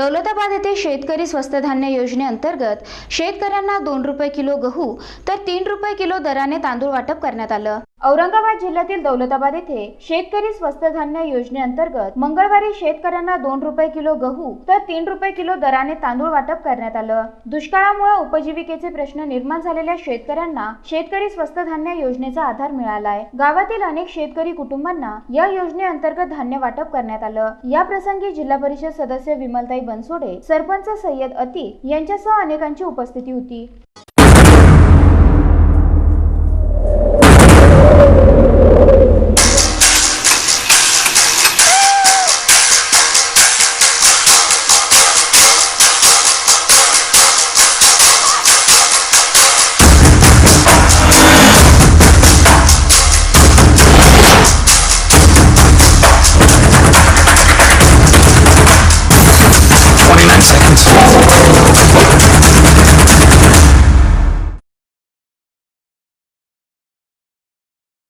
दौलताबाद येथे शेतकरी स्वस्त धान्य योजनेअंतर्गत शेतकऱ्यांना दोन रुपये किलो गहू तर तीन रुपये किलो दराने तांदूळ वाटप करण्यात आलं. औरंगाबाद जिल्ह्यातील दौलताबाद येथे शेतकरी स्वस्त धान्य योजनेअंतर्गत मंगळवारी शेतकऱ्यांना दोन रुपये किलो गहू तर तीन रुपये किलो दराने तांदूळ वाटप करण्यात आलं. दुष्काळामुळे उपजीविकेचे प्रश्न निर्माण झालेल्या शेतकऱ्यांना शेतकरी स्वस्त धान्य योजनेचा आधार मिळालाय. गावातील अनेक शेतकरी कुटुंबांना या योजनेअंतर्गत धान्य वाटप करण्यात आलं. या प्रसंगी जिल्हा परिषद सदस्य विमलताई बनसोडे सरपंच सय्यद अती यांच्यासह अनेकांची उपस्थिती होती. Let's go.